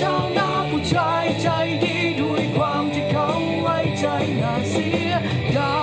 ชางนาผู้ชายใจดีด้วยความที่เขาไว้ใจน่าเสียดาย